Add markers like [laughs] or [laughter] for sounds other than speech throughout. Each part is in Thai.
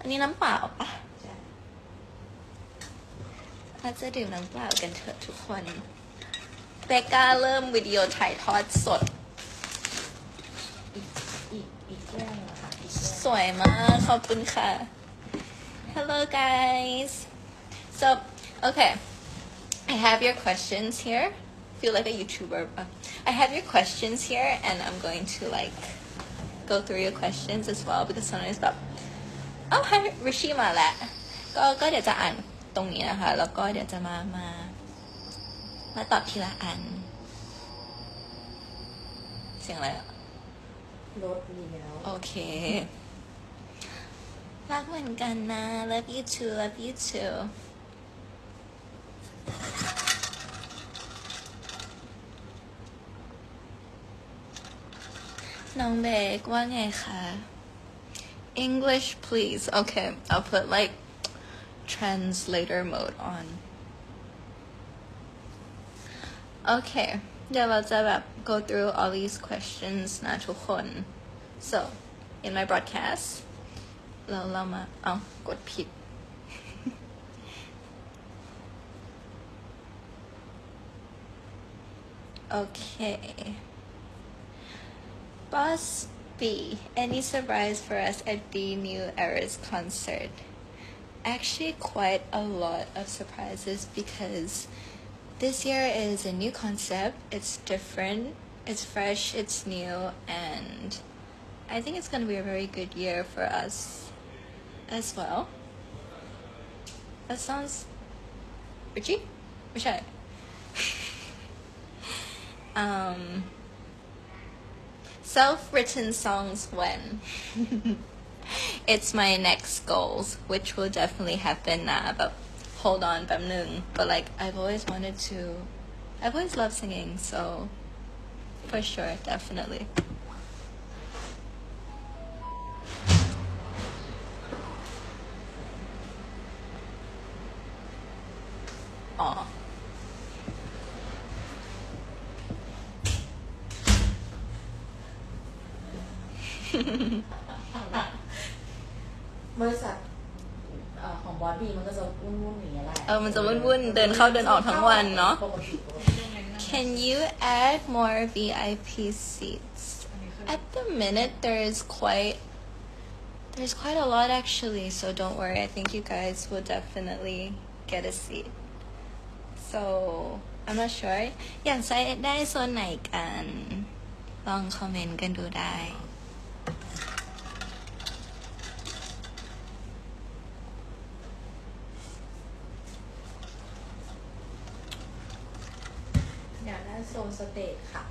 อันนี้น้ำเปล่าปะเราจะดื่มน้ำเปล่ากันเถอะทุกคนเบก้าเริ่มวิดีโอถ่ายทอดสด อีกอีกอีกแก้วอะค่ะอีกแก้วสวยมาก ขอบคุณค่ะ Hello guys so okay I have your questions here feel like a YouTuber I have your questions here and I'm going to like go through your questions as well because sometimes แบบ oh hi Rishi มาแล้วก็ก็เดี๋ยวจะอ่านตรงนี้นะคะ แล้วก็เดี๋ยวจะมามามาตอบทีละอัน เสียงอะไรอะรถเลี้ยวโอเครักเหมือนกันนะ love you too love you too น้องเบกว่าไงคะ English please okay I'll put like translator mode on okay เดี๋ยวเราจะแบบ go through all these questions นะทุกคน so in my broadcast เราเรามา เอากดผิด okay [laughs] Boss B any surprise for us at the new Eras concert. Actually quite a lot of surprises because this year is a new concept. It's different. It's fresh. It's new. And I think it's going to be a very good year for us as well. That sounds Richie? Which I [laughs] self written songs when? [laughs] it's my next goals, which will definitely happen now. But hold on, but. But like, I've always wanted to, I've always loved singing, so for sure, definitely. เดินเข้าเดินออกทั้งวันเนอะ [laughs] ปกติปกติ Can you add more VIP seats? At the minute, there's quite there's quite a lot actually. So don't worry. I think you guys will definitely get a seat. So I'm not sure. อยากใช้ได้โซนไหนกัน ลองคอมเมนต์กันดูได้ เตจค่ะ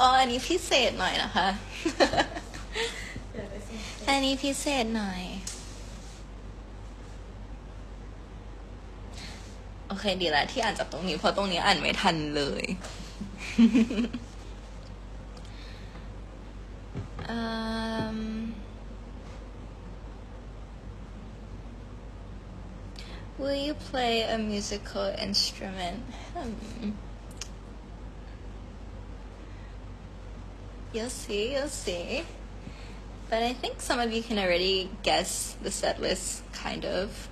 อ๋ออันนี้พิเศษหน่อยนะคะอยากได้โซนสเตจอันนี้พิเศษหน่อย โอเคดีแล้วที่อ่านจากตรงนี้เพราะตรงนี้อ่านไม่ทันเลย um, will you play a musical instrument? Hmm. You'll see, you'll see. But I think some of you can already guess the set list, kind of.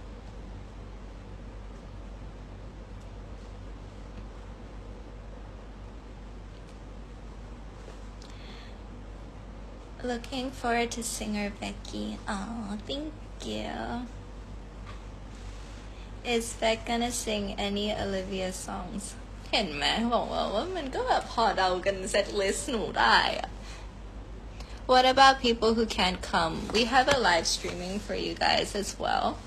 Looking forward to singer Becky. Oh, thank you. Is Beck gonna sing any Olivia songs? เห็นไหมบอกว่าว่ามันก็แบบพอเดากันเซตลิสต์หนูได้อะ What about people who can't come? We have a live streaming for you guys as well.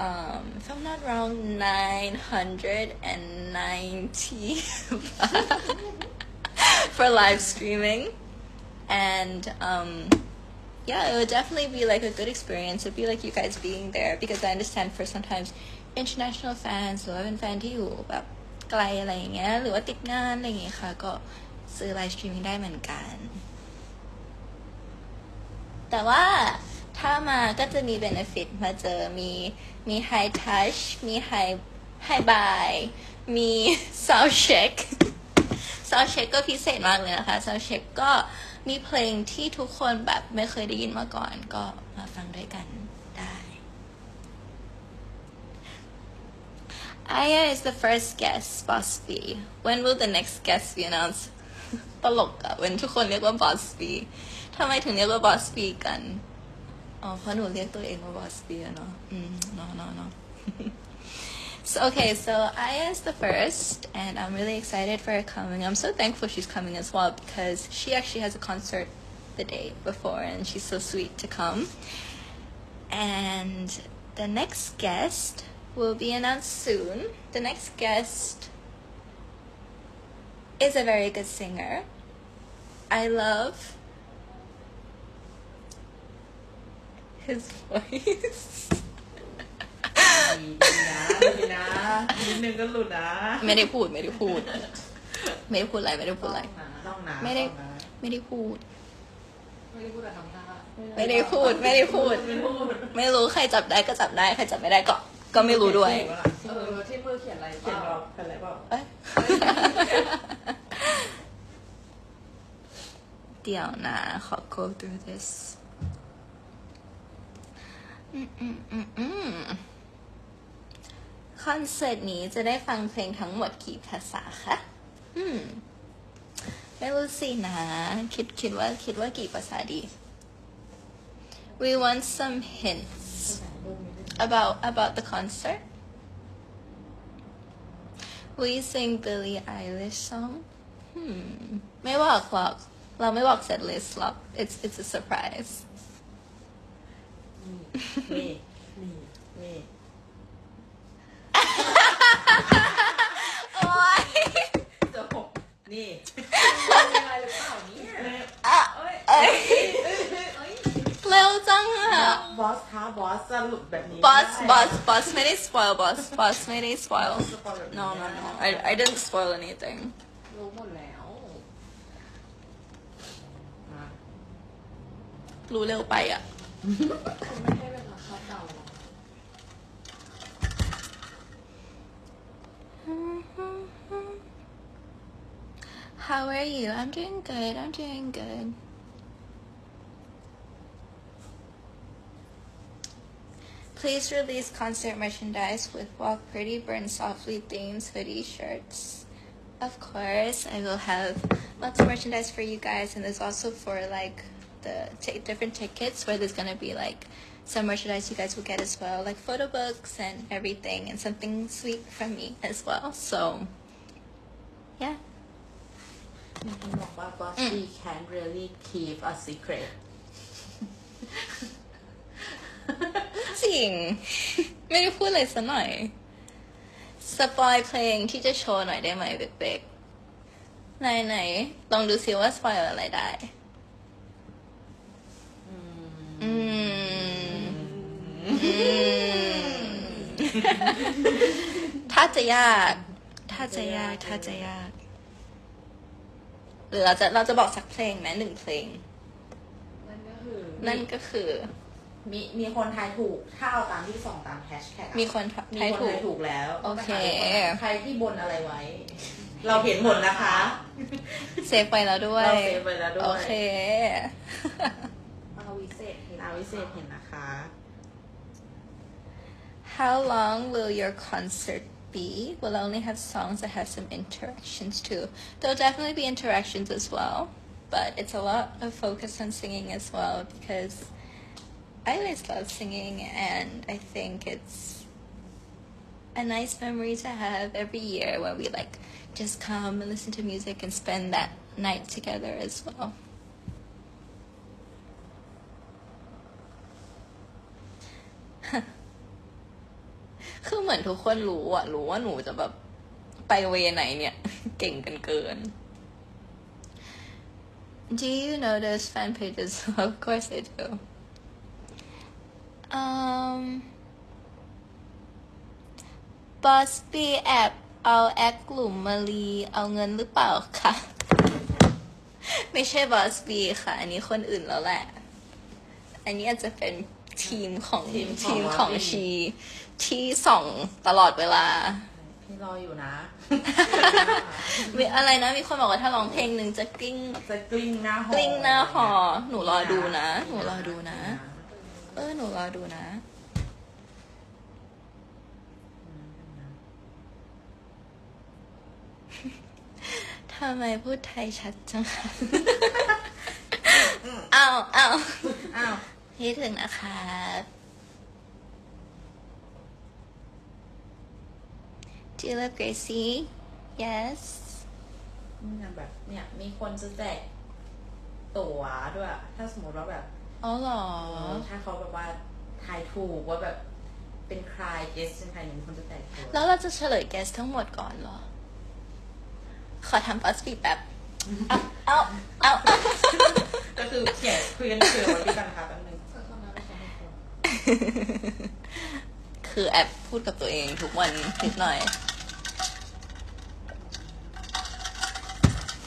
Um, if I'm not wrong, 990 [laughs] for live streaming. And um, yeah, it would definitely be like a good experience. It'd be like you guys being there because I understand for sometimes international fans หรือว่าเป็นแฟนที่อยู่แบบ ไกลอะไรอย่างเงี้ย หรือว่าติดงานอะไรอย่างเงี้ยค่ะ ก็ซื้อไลฟ์สตรีมมิ่งได้เหมือนกัน แต่ว่าถ้ามาก็จะมี benefit มาเจอมีมี high touch มี high high buy มี sound check sound check ก็พิเศษมากเลยนะคะ sound check ก็มีเพลงที่ทุกคนแบบไม่เคยได้ยินมาก่อนก็มาฟังด้วยกัน Aya is the first guest Boss B when will the next guest be announced ตลกอะเว้นทุกคนเรียกว่า Boss B ทำไมถึงเรียกว่า Boss B กัน อ๋อ เพราะหนูเรียกตัวเองว่า Boss B อะเนาะ อืม no no no [laughs] So okay, so Aya is the first, and I'm really excited for her coming. I'm so thankful she's coming as well because she actually has a concert the day before, and she's so sweet to come. And the next guest will be announced soon. The next guest is a very good singer. I love his voice. ดีนะดีนะนิดนึงก็หลุดนะไม่ได้พูดไม่ได้พูด ไม่ได้พูดอะไรไม่ได้พูดอะไร ต้องนะไม่ได้ต้องนะไม่ได้พูด ไม่ได้พูดแต่ทำท่าไม่ได้พูดไม่ได้พูด ไม่พูดไม่รู้ใครจับได้ก็จับได้ใครจับไม่ได้ก็ ก็ไม่รู้ด้วย เออที่มือเขียนอะไรเขียนบอกเป็นอะไรเปล่าเอ้ยเดี๋ยวนะ ขอ go through this อืมอืมอืมอืมคอนเสิร์ตนี้จะได้ฟังเพลงทั้งหมดกี่ภาษาคะอืม ไม่รู้สินะ คิดคิดว่าคิดว่ากี่ภาษาดี we want some hints about about the concert Will you sing Billie Eilish song? Hmm. ไม่บอกหรอก เราไม่บอก set list หรอก it's it's a surprise นี่นี่นี่ โอ๊ย จะหกนี่ มีอะไรหรือเปล่าเนี่ย อ่ะ เอ้ย เอ้ยเอ้ยเอ้ยเร็วจังอะบอสคะบอสสรุปแบบนี้ boss ได้ boss boss ไม่ได้ spoil boss boss ไม่ได้ spoil สปอยแบบ no นี้ no ได้ no I I didn't spoil anything รู้หมดแล้วมารู้เร็วไปอะคุณไม่ให้เวลาคาดเดาหรอก How are you? I'm doing good. I'm doing good. Please release concert merchandise with Walk Pretty, Burn Softly themes, hoodie, shirts. Of course, I will have lots of merchandise for you guys, and there's also for like the t- different tickets where there's gonna be like some merchandise you guys will get as well, like photo books and everything, and something sweet from me as well. So, yeah. Mm-hmm. She can really keep a secret. [laughs] จริง ไม่ได้พูดอะไรสักหน่อย สปอยเพลงที่จะโชว์หน่อยได้ไหมเบกๆไหนไหนๆลองดูซิว่าสปอยอะไรได้อืมอืมถ้าจะยาก ถ้าจะยาก ถ้าจะยาก หรือเราจะเราจะบอกสักเพลงไหมหนึ่งเพลง นั่นก็คือ นั่นก็คือ มีมีคนทายถูก ถ้าเอาตามที่ส่งตามแฮชแท็กมีคนมีทายคนถูทากยถูกแล้วโอเค ใครที่บนอะไรไว้ เราเห็นหมดนะคะ เซฟไปแล้วด้วย เราเซฟไว้แล้วด้วย โอเคมาวิเศษเห็นอาวิเศษเห็นนะคะ How long will your concert be? We'll only have songs that have some interactions too. There'll definitely be interactions as well, but it's a lot of focus on singing as well because I always love singing and I think it's a nice memory to have every year where we like just come and listen to music and spend that night together as well. [laughs] คือเหมือนทุกคนรู้อะรู้ว่าหนูจะแบบไปเวไหนเนี่ย เก่งกันเกิน [laughs] Do you notice fan pages? [laughs] of course I do. Um, Boss B แอบเอาแอคกลุ่มมารีเอาเงินหรือเปล่าคะไม่ใช่ Boss B ค่ะ อันนี้คนอื่นแล้วแหละ อันนี้อาจจะเป็นทีมของทีมของทีมของ Bobby ชี ที่ส่องตลอดเวลา พี่รออยู่นะ มีอะไรนะ มีคนบอกว่าถ้าร้องเพลงหนึ่งจะกลิ้งจะกลิ้งหน้าหอกลิ้งหน้าหอ หนูรอดูนะ หนูรอดูนะ เออหนูรอดูนะ ทำไมพูดไทยชัดจังคะเอาเอาอ้าคิดถึงนะครับจิ o you love Gracie yes เนี่ยแบบเนี่ยมีคนจะแจกตั๋วด้วย ถ้าสมมติว่าแบบ อ๋อเหรอเออถ้าเขาแบบว่าทายถูกว่าแบบเป็นใครเกสเป็นใครหนึ่งคนจะแจกตั๋วแล้วเราจะเฉลยแกสทั้งหมดก่อนเหรอ ขอทำบัสปีดแบบเอาเอาเอาก็คือเขียนคุยกันเผื่อไว้ด้วยกันค่ะแป๊บนึงก็คนนั้นไม่ใช่คนคือแอบพูดกับตัวเองทุกวันนิดหน่อย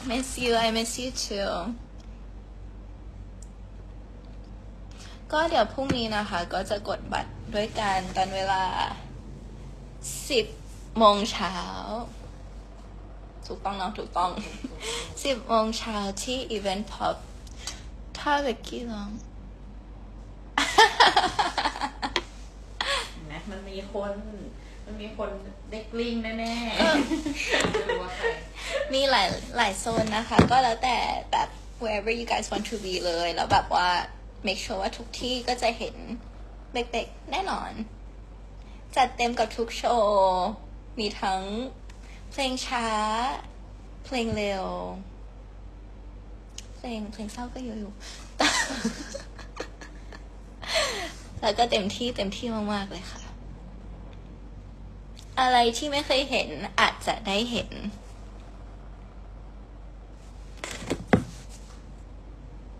miss you I miss you too ก็เดี๋ยวพรุ่งนี้นะคะ ก็จะกดบัตรด้วยกันตอนเวลา 10โมงเช้าถูกต้องเนาะถูกต้อง 10โมงเช้าที่ Event Pop ถ้าเบกกี้ร้องเห็นไหมมันมีคน มันมีคนเด็กลิงแน่ไม่รู้ว่าใครมีหลายหลายโซนนะคะ ก็แล้วแต่แบบ wherever you guys want to be เลย แล้วแบบว่า make sure ว่าทุกที่ก็จะเห็นเด็กๆแน่นอน จัดเต็มกับทุกโชว์ มีทั้งเพลงช้า เพลงเร็ว เพลงเพลงเศร้าก็เยอะอยู่แล้วก็เต็มที่เต็มที่มากๆเลยค่ะ อะไรที่ไม่เคยเห็นอาจจะได้เห็น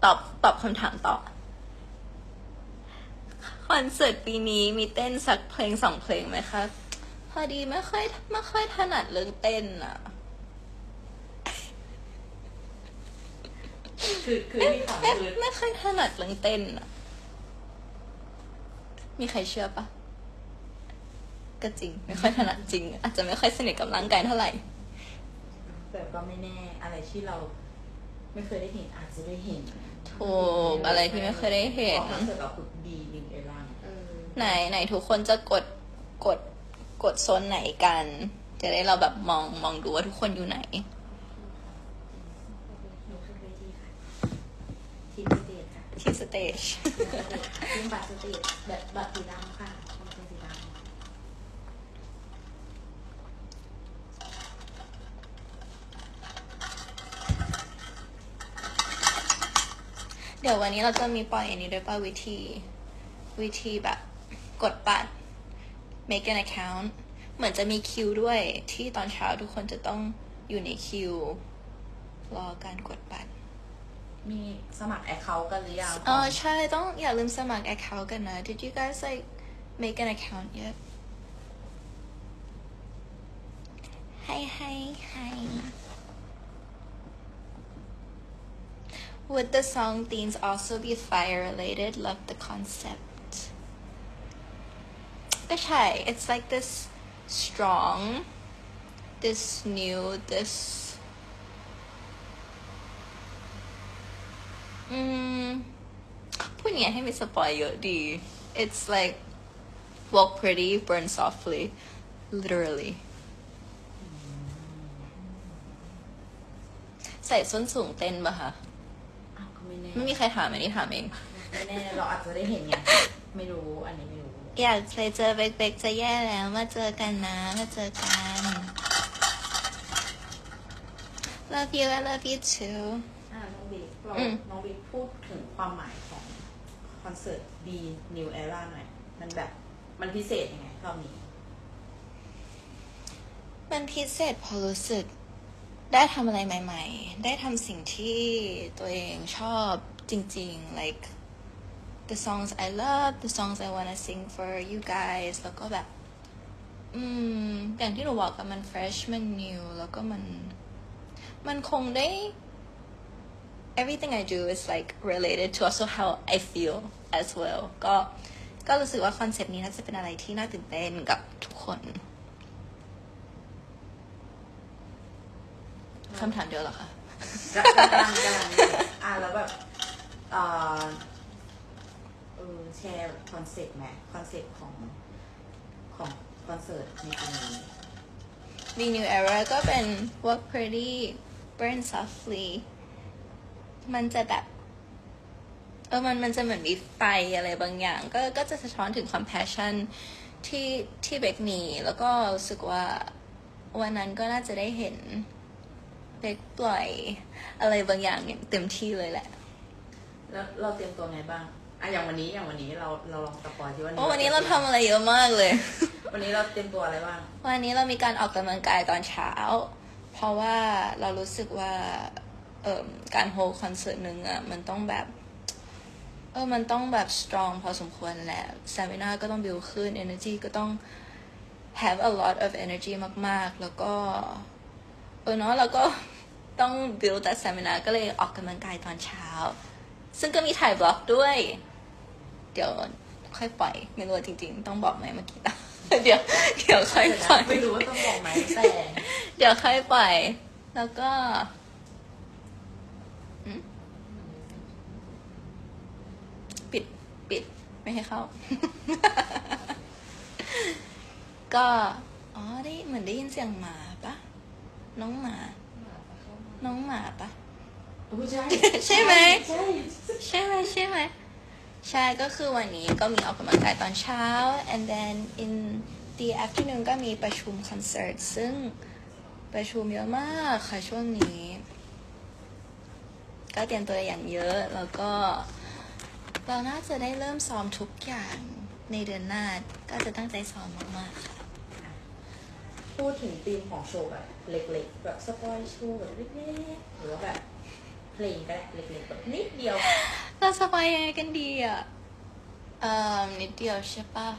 ตอบตอบคำถามต่อ อนเสิร์ตปีนี้มีเต้นสักเพลงสองเพลงไหมคะ พอดีไม่ค่อยไม่ค่อยถนัดเรื่องเต้นอะๆคือคือที่ของไม่คือไม่ค่อยถนัดเรื่องเต้นอะมีใครเชื่อปะก็จริง ไม่ค่อยถนัดจริง อาจจะไม่ค่อยสนิทกับร่างกายเท่าไหร่ แต่ก็ไม่แน่อะไรที่เราไม่เคยได้เห็นอาจจะได้เห็นถูกอะไรที่ไม่เคยได้เห็น ของคอนเสิร์ตกับคุณดีนิวเอรังเออ ไหนไหนทุกคนจะกดกดกดโซนไหนกัน จะได้เราแบบมองมองดูว่าทุกคนอยู่ไหนหนูขึ้นเวทีค่ะทีมสเตจค่ะที่สเตจทีมบัตรสเตจแบบบัตรสีดำค่ะคอนเสิร์ตสีดำเดี๋ยววันนี้เราจะมีปล่อยอันนี้ด้วยป่ะวิธี วิธีแบบ กดบัตร make an account เหมือนจะมีคิวด้วยที่ตอนเช้าทุกคนจะต้องอยู่ในคิว รอการกดบัตร มีสมัครแอคเคาท์กันหรือยังเออใช่ต้องอย่าลืมสมัคร account กันนะ Did you guys like make an account yet Hi hi hi Would the song themes also be fire related? Love the concept ก็ใช่ it's like this strong this new this อืมพูดอย่างนี้ให้ไม่สปอยเยอะดี it's like walk pretty burn softly literally ใส่ส้นสูงเต้นปะคะอ้าวก็ไม่แน่ไม่มีใครถามอันนี้ถามเอง ไม่แน่เราอาจจะได้เห็นไงไม่รู้อันนี้ไม่รู้ อยากไปเจอเบกๆจะแย่แล้ว มาเจอกันนะ มาเจอกัน love you I love you too อ่าน้องบิ๊กเราอืม น้องบิ๊กพูดถึงความหมายของคอนเสิร์ต B New Era หน่อย มันแบบมันพิเศษยังไงรอบนี้ มันพิเศษเพอรู้สึก ได้ทำอะไรใหม่ ๆ ได้ทำสิ่งที่ตัวเองชอบจริง ๆ like the songs I love the songs I wanna sing for you guys แล้วก็แบบ อืม อย่างที่หนูบอกกันมัน fresh มัน new แล้วก็มัน มันคงได้ everything I do is like related to also how I feel as well ก็ ก็รู้สึกว่าคอนเซปต์นี้น่าจะเป็นอะไรที่น่าตื่นเต้นกับทุกคนคำถามเดียวเหรอคะกำลังกำลังอ่าแล้วแบบเอ่อเออแชร์คอนเซ็ปต์ไหมคอนเซ็ปต์ของของคอนเสิร์ตในปีนี้ Big New Era ก็เป็น work pretty burn softly มันจะแบบ เออมันมันจะเหมือนมีไฟอะไรบางอย่าง ก็ก็จะสะท้อนถึงความ passion ที่ที่เบกมีแล้วก็รู้สึกว่าวันนั้นก็น่าจะได้เห็นเบกปล่อยอะไรบางอย่างอย่างเต็มที่เลยแหละ แล้วเราเตรียมตัวไงบ้าง อะอย่างวันนี้อย่างวันนี้เราเราลองสปอยที่วันโอ้วันนี้เราทำอะไรเยอะมากเลย วันนี้เราเตรียมตัวอะไรบ้างวันนี้เรามีการออกกำลังกายตอนเช้า เพราะว่าเรารู้สึกว่าเอ่อการโฮลคอนเสิร์ตหนึ่งอะมันต้องแบบ เออมันต้องแบบ strong พอสมควรแหละ stamina ก็ต้อง build ขึ้น energy ก็ต้อง have a lot of energy มากๆ แล้วก็ เออเนาะเราก็ต้อง build that stamina ก็เลยออกกำลังกายตอนเช้า ซึ่งก็มีถ่ายบล็อกด้วย เดี๋ยวค่อยปล่อยไม่รู้ว่าจริง ๆ ต้องบอกไหมเมื่อกี้เดี๋ยวเดี๋ยวค่อยปล่อยไม่รู้ว่าต้องบอกไหมแต่เดี๋ยวค่อยปล่อย แล้วก็อืมปิดปิดไม่ให้เข้า ก็อ๋อได้เหมือนได้ยินเสียงหมาปะน้องหมา น้องหมาปะอู้ใช่ใช่ไหมใช่ใช่ไหมใช่ไหม ใช่ก็คือวันนี้ก็มีออกกำลังกายตอนเช้า and then in the afternoon ก็มีประชุมคอนเสิร์ตซึ่งประชุมเยอะมากค่ะช่วงนี้ ก็เตรียมตัวอย่างเยอะแล้วก็ เราน่าจะได้เริ่มซ้อมทุกอย่างในเดือนหน้าก็จะตั้งใจซ้อมมากๆค่ะ พูดถึงธีมของโชว์แบบเล็กๆ แบบสปอยโชว์แบบเล็กๆหรือว่าแบบ เพลงก็ได้เล็กๆแบบนิดเดียว เราสบายยังไงกันดีอะ เอ่อนิดเดียวใช่ปะ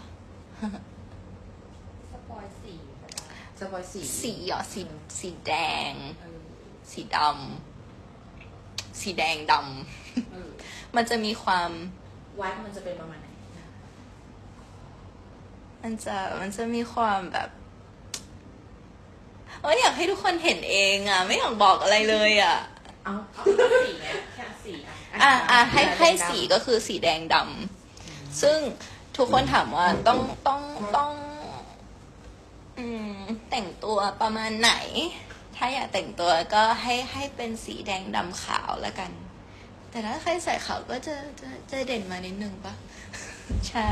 สปอยสี่ก็ได้สปอยสีสีเหรอสีสีแดง เออสีดำสีแดงดเออำมันจะมีความวัดมันจะเป็นประมาณไหนมันจะมันจะมีความแบบเอออยากให้ทุกคนเห็นเองอะ ไม่อยากบอกอะไรเลยอะ เอาเอาแค่สี่ไงแค่สี่อะอะอะให้ให้สีก็คือสีแดงดำซึ่งทุกคนถามว่าต้องต้องต้องอืมแต่งตัวประมาณไหน ถ้าอยากแต่งตัวก็ให้ให้เป็นสีแดงดำขาวแล้วกัน แต่ถ้าใครใส่ขาวก็จะจะจะเด่นมานิดนึงปะใช่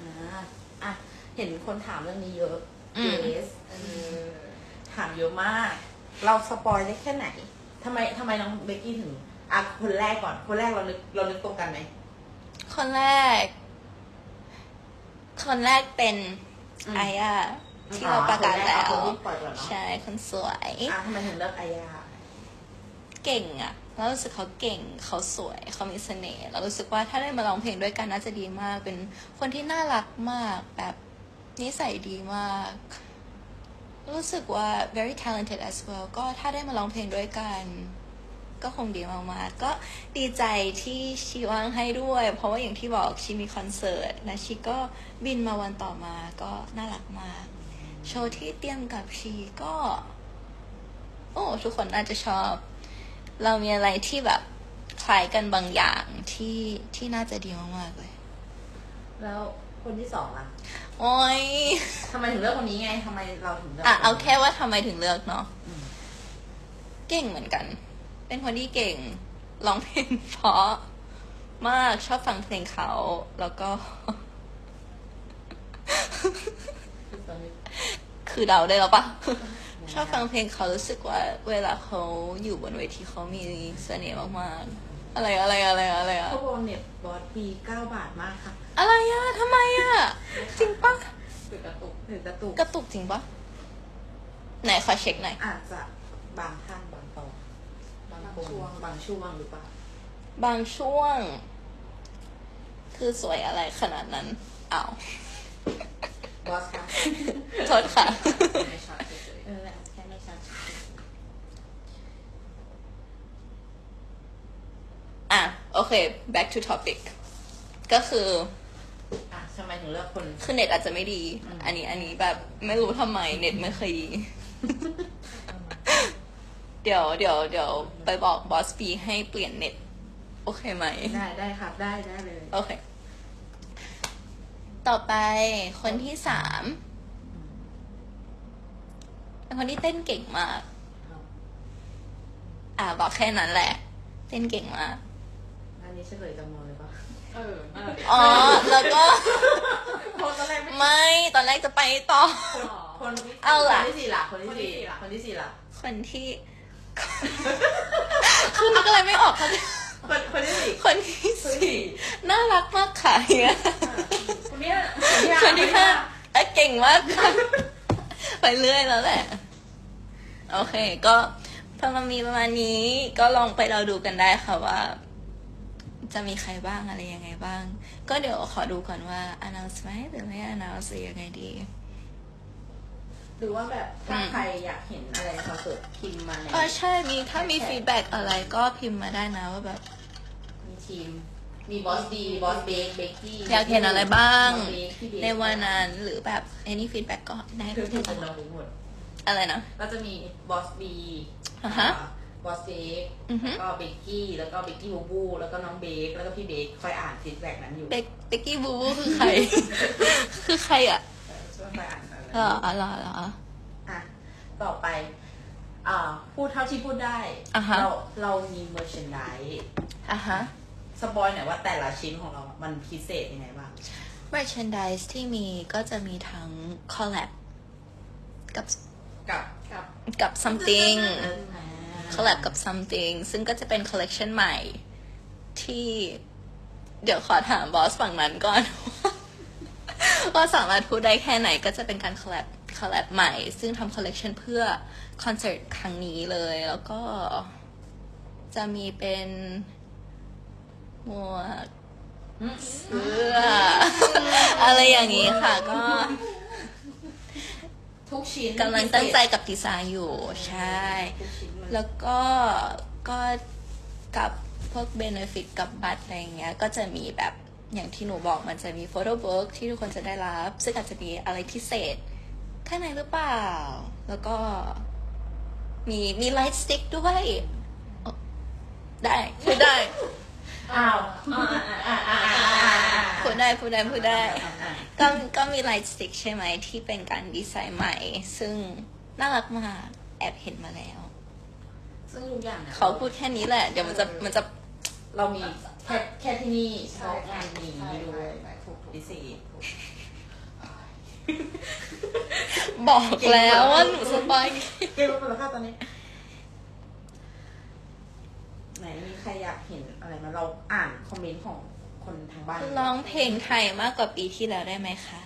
อ่าอะเห็นคนถามเรื่องนี้เยอะอืมเยสเออ ถามเยอะมาก เราสปอยได้แค่ไหนทำไมทำไมน้องเบกกี้ถึงอะคนแรกก่อน คนแรกเรานึกเรานึกตรงกันไหมคนแรก คนแรกเป็นอืม ไอ้อะที่เราประกาศแล้วคนที่ปล่อยก่อนเนาะใช่คนสวย อะทำไมถึงเลือกอายา เก่งอะแล้วรู้สึกเขาเก่งเขาสวยเขามีเสน่ห์เรารู้สึกว่าถ้าได้มาร้องเพลงด้วยกันน่าจะดีมาก เป็นคนที่น่ารักมาก แบบนิสัยดีมาก รู้สึกว่า very talented as well ก็ถ้าได้มาร้องเพลงด้วยกัน ก็คงดีมากๆก็ดีใจที่ชีว่างให้ด้วย เพราะว่าอย่างที่บอกชีมีคอนเสิร์ตและชีก็บินมาวันต่อมาก็น่ารักมาก โชว์ที่เตรียมกับชีก็ โอ้ ทุกคนน่าจะชอบ เรามีอะไรที่แบบคล้ายกันบางอย่างที่ที่น่าจะดีมากๆเลย แล้วคนที่สองอะ โอ้ยทำไมถึงเลือกคนนี้ไงทำไมเราถึงเลือกอะนนี้เอาแค่ว่าทำไมถึงเลือกเนาะอืมเก่งเหมือนกัน เป็นคนที่เก่งร้องเพลงเพราะมากชอบฟังเพลงเขา แล้วก็ คือตอนนี้คือเดาได้แล้วปะชอบฟังเพลงเขารู้สึกว่า เวลาเขาอยู่บนเวทีเขามีเสน่ห์มากๆ อะไรอะไรอะไรอะไรอะเขาบอกเน็ตบอสปีเก้าบาทมากค่ะ อะไรอะทำไมอะจริงปะคือกระตุกหรือกระตุกกระตุกจริงปะไหนขอเช็คหน่อย อาจจะบางท่านบางตอนบางคนบางช่วงหรือเปล่าบางช่วง คือสวยอะไรขนาดนั้นอ้าวบอสคะโทษค่ะไม่ชัดเฉยเออแค่ไม่ชัดอะ โอเค back to topic ก็คือ อะทำไมถึงเลือกคน คือเน็ตอาจจะไม่ดี อืม อันนี้อันนี้แบบไม่รู้ทำไมเน็ตไม่เคยดี เดี๋ยวเดี๋ยวเดี๋ยวไปบอกบอสปีให้เปลี่ยนเน็ต โอเคไหม ได้ได้ครับได้ได้เลย โอเค ต่อไปคนที่สามเป็นคนที่เต้นเก่งมาก อ่าบอกแค่นั้นแหละ เต้นเก่งมาก อันนี้เฉลยจำนวนเลยปะ เออนั่นแหละดิอ๋อ แล้วก็เพราะตอนแรกไม่ไม่ ตอนแรกจะไปต่อหรอคนที่เอาล่ะ คนที่สี่ล่ะคนที่สี่คนที่สี่ล่ะคนที่สี่ล่ะคนที่ คือนึกอะไรไม่ออกค่ะคนคนที่สี่คนที่สี่น่ารักมากค่ะเฮียคนเนี้ยคนที่ห้าเอ้ยเก่งมากค่ะไปเรื่อยแล้วแหละ โอเค ก็พอมามีประมาณนี้ก็ลองไปเราดูกันได้ค่ะว่า จะมีใครบ้างอะไรยังไงบ้าง ก็เดี๋ยวขอดูก่อนว่า announce ไหมหรือไม่ announce หรือยังไงดี หรือว่าแบบถ้าอืมใครอยากเห็นอะไรในคอนเสิร์ตพิมพ์มาในอ๋อใช่มีถ้ามีฟีดแบ็กอะไรก็พิมพ์มาได้นะว่าแบบ มีทีม มีบอสดีบอสเบคเบกกี้อยากเห็นอะไรบ้างน้อเบคพี่เบคในวันนั้นหรือแบบ any feedback ก็ได้คือเลคือยเป็นน้องเบคหมดอะไรนะ ก็จะมีบอสบีอ่าฮะ บอสเบคอือฮึ แล้วก็เบกกี้ แล้วก็เบกกี้บูบู แล้วก็น้องเบคแล้วก็พี่เบคคอยอ่านฟีดแบ็กนั้นอยู่เบกเบกกี้บูบูคือใคร คือใครอะเออช่วยคอยอ่านอะไรเหรออ๋อเหรอเหรอ อะ ต่อไป อ่า พูดเท่าที่พูดได้ อ่าฮะ เราเรามีเมอร์ช n นด s อะฮะ สปอยหน่อยว่าแต่ละชิ้นของเรา มันพิเศษยังไงบ้าง merchandise ที่มีก็จะมีทั้ง collab กับกับกับ กับ something อ่า collab กับ something ซึ่งก็จะเป็น collection ใหม่ ที่เดี๋ยวขอถามบอสฝั่งนั้นก่อนว่าสามารถพูดได้แค่ไหนก็จะเป็นการ collab collab ใหม่ ซึ่งทำ collection เพื่อคอนเสิร์ตครั้งนี้เลย แล้วก็จะมีเป็นหมวกเสื้ออะไรอย่างนี้ค่ะก็ ทุกชิ้นกำลังตั้งใจกับดีไซน์อยู่ใช่ ทุกชิ้นมันแล้วก็ก็กับพวกเบนฟิตกับบัตรอะไรอย่างเงี้ยก็จะมีแบบอย่างที่หนูบอกมันจะมีโฟโต้บุ๊กที่ทุกคนจะได้รับ ซึ่งอาจจะมีอะไรพิเศษ ข้างในหรือเปล่า แล้วก็มีมีไลท์สติ๊กด้วยอ๋อได้พูดได้ อ้าวพูดได้พูดได้พูดได้ก็ก็มีไลท์สติ๊กใช่ไหมที่เป็นการดีไซน์ใหม่ ซึ่งน่ารักมากแอบเห็นมาแล้ว ซึ่งทุกอย่างเนี่ยเขาพูดแค่นี้แหละ เดี๋ยวมันจะมันจะเรามีแค่แค่ที่นี่เฉใช่พาะงานนี้ด้วยถูกถูกพิเศษบอกแล้วว่าหนูสบายเกี่ยวกับมูลค่าตอนนี้ ไหนมีใครอยากเห็นอะไรมาเราอ่านคอมเมนต์ของคนทางบ้านร้องเพลงไทยมากกว่าปีที่แล้วได้ไหมคะ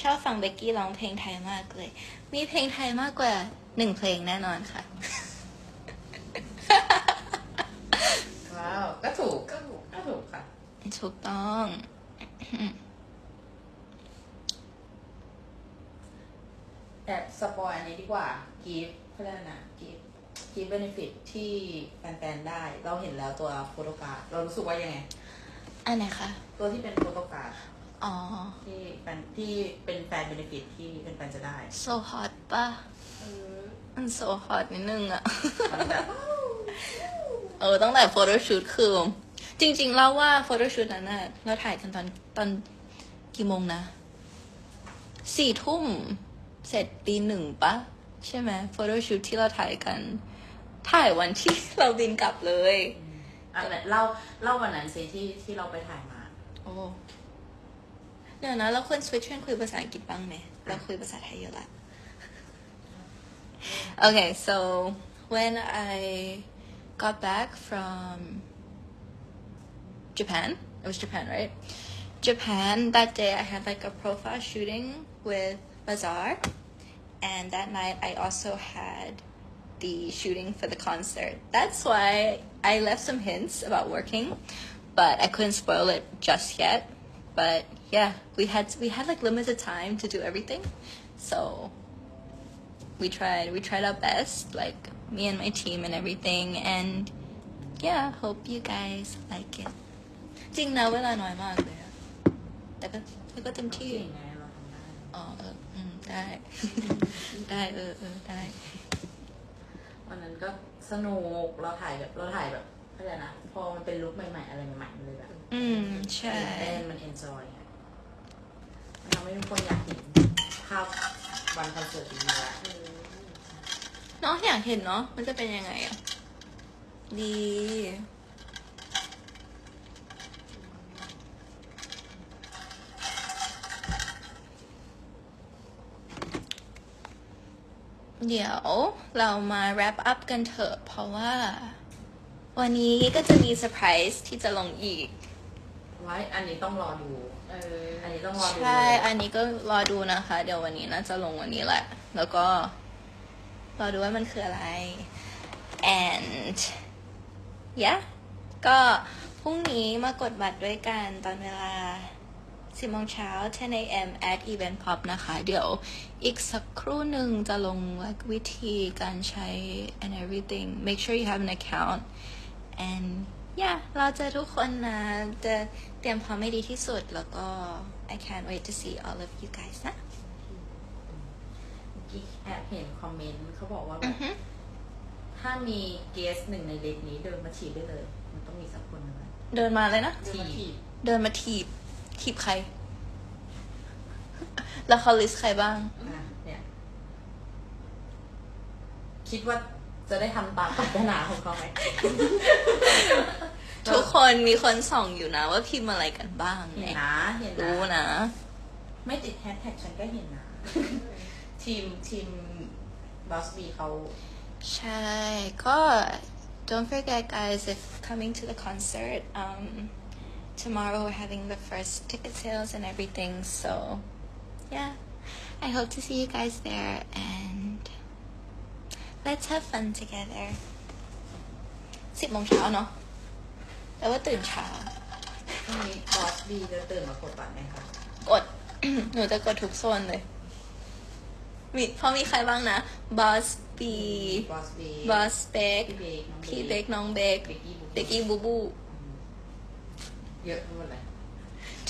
ชอบฟังเบกกี้ร้องเพลงไทยมากเลย มีเพลงไทยมากกว่าหนึ่งเพลงแน่นอนค่ะ ว้าว ก็ถูก ก็ถูก ก็ถูกค่ะ ถูกต้อง แอบสปอยอันนี้ดีกว่ากีฟเพื่อนนะกีฟ กีฟเบนฟิตที่แฟนๆได้ เราเห็นแล้วตัวโฟโตการ์ดเรารู้สึกว่ายังไง อันไหนคะ ตัวที่เป็นโฟโตการ์ดอ๋อ ที่แฟนที่เป็นแฟนเบนฟิตที่เป็นแฟนจะได้ so hot ปะเออมัน so hot นิดนึงอะมันแบบเออตั้งแต่โฟโต้ชูตคือ จริงๆเล่าว่าโฟโต้ชูตนั้นน่ะเราถ่ายกันตอนตอนกี่โมงนะสี่ทุ่มเสร็จตีหนึ่งปะใช่ไหมโฟโต้ชูตที่เราถ่ายกัน ถ่ายวันที่เราบินกลับเลยอะไหนเล่าเล่าวันนั้นสิที่ที่เราไปถ่ายมา โอ้เดี๋ยวนะเราควรสวิตช์เป็นคุยภาษาอังกฤษบ้างไหมเราคุยภาษาไทยเยอะละ Okay, so when I got back from Japan, it was Japan, right? Japan, that day I had like a profile shooting with Bazaar, and that night I also had the shooting for the concert. That's why I left some hints about working, but I couldn't spoil it just yet. But yeah, we had we had like limited time to do everything, so we tried we tried our best, like me and my team and everything, and yeah, hope you guys like it. จริงนะเวลาน้อยมากเลยอะแต่ก็แต่ก็เต็มที่ เก่งไงเราทำได้ อ๋อเอออืมได้ ได้เออเออได้ [laughs] วันนั้นก็สนุกเราถ่ายแบบเราถ่ายแบบอะไรนะพอมันเป็นลุคใหม่ ๆ อะไรใหม่ๆมันเลยแบบอืม ใช่ตื่นเต้นมันเอนจอยไงมันทำให้ทุกคนอยากเห็นภาพวันคอนเสิร์ตจริงๆแล้วเออเนาะอยากเห็นเนาะมันจะเป็นยังไงอะดี เดี๋ยวเรามา wrap up กันเถอะ เพราะว่า วันนี้ก็จะมีเซอร์ไพรส์ที่จะลงอีก ไว้อันนี้ต้องรอดู เออ อันนี้ต้องรอดูใช่เลยอันนี้ก็รอดูนะคะ เดี๋ยววันนี้น่าจะลงวันนี้แหละ แล้วก็ รอดูว่ามันคืออะไร and yeah ก็พรุ่งนี้มากดบัตรด้วยกันตอนเวลา 10โมงเช้า10 a.m. at event pop นะคะ เดี๋ยวอีกสักครู่หนึ่งจะลง like วิธีการใช้ and everything make sure you have an account and yeah เราเจอทุกคนนะจะเตรียมพร้อมให้ดีที่สุดแล้วก็ I can't wait to see all of you guys นะเมื่อกี้แอบเห็นคอมเมนต์เขาบอกว่าแบอือบฮึถ้ามีเกสหนึ่งในเลสนี้เดินมาฉีดได้เลย มันต้องมีสักคนหนึงอะเดินมาเลยนะ เดินมาถีบ เดินมาถีบถีบใคร แล้วเขาลิสต์ใครบ้าง อะเนี่ย คิดว่าจะได้ทำตามปรารถนาของเขาไหม ทุกคนมีคนส่องอยู่นะ ว่าพิมพ์อะไรกันบ้างเห็นเนี่ยนะ เห็นรู้นะนะ ไม่ติดแฮชแท็กฉันก็เห็นนะ ทีมทีมบอสบีเขา ใช่ก็ don't forget guys if coming to the concert um tomorrow we're having the first ticket sales and everything so yeah I hope to see you guys there and let's have fun together สิบโมงเช้าเนาะแต่ว่าตื่นเช้าพรุ่งนี้บอสบีจะตื่นมากดบัตรไหมคะกด หนูจะกดทุกโซนเลย มีเพราะมีใครบ้างนะบอสปีบอสบีบอสเบกพี่เบกน้องพี่เบกน้องเบกเบกกี้เบกกี้บูบู เยอะไปหมดเลย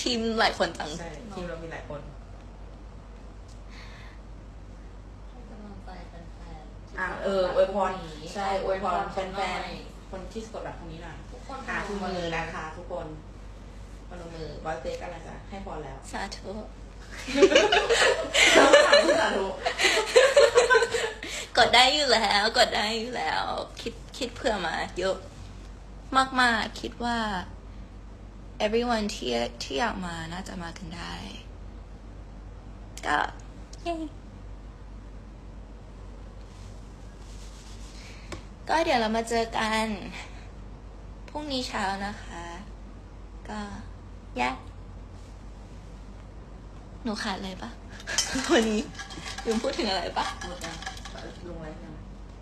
ทีมหลายคนจังใช่ทีมเรามีหลายคนให้กำลังใจแฟนๆอะเอออวยพรนี้ใช่อวยพรแฟหน่อนยๆคนที่กดบัตรคนนี้หน่อยทุกคนอะทุกมือนะคะทุกคนพนมมือบอสเบกอะไรจะให้พรแล้วสาธุสาธุกดได้อยู่แล้ว กดได้อยู่แล้ว คิดคิดเผื่อมาเยอะมากๆคิดว่า everyone ที่ที่อยากมาน่าจะมากันได้ ก็เย้ก็เดี๋ยวเรามาเจอกันพรุ่งนี้เช้านะคะ ก็แยะหนูขาดอะไรปะวันนี้ลืมพูดถึงอะไรปะหมดยังลงไว้ยัง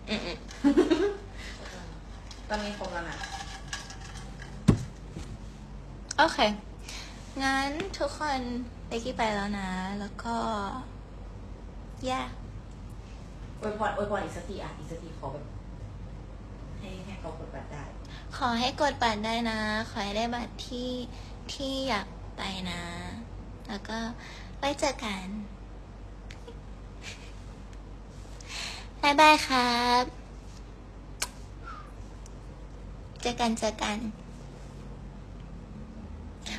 อืมตอนนี้ครบแล้วนะๆ โอเค งั้นทุกคนไปกี้ไปแล้วนะ แล้วก็แย่อวยพรอวยพรอีกสักทีอะอีกสักทีขอแบบให้ให้เขากดบัตรได้ ขอให้กดบัตรได้นะ ขอให้ได้บัตรที่ที่อยากไปนะ แล้วก็ไว้เจอกันบายบายครับ เจอกันเจอกัน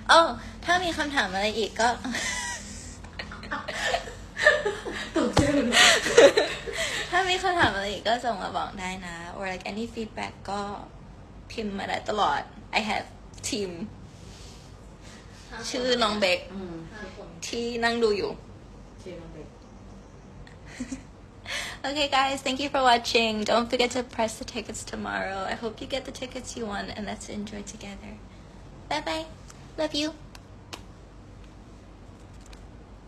โอ้ถ้ามีคำถามอะไรอีกก็ ตกชื่อถ้ามีคำถามอะไรอีกก็ส่งมาบอกได้นะ or like any feedback ก็พิมพ์มาได้ตลอด I have team ชื่อน้องเบกอืมห้าคนที่นั่งดูอยู่ ชื่อน้องเบก Okay, guys, thank you for watching. Don't forget to press the tickets tomorrow. I hope you get the tickets you want and let's enjoy together. Bye bye. Love you.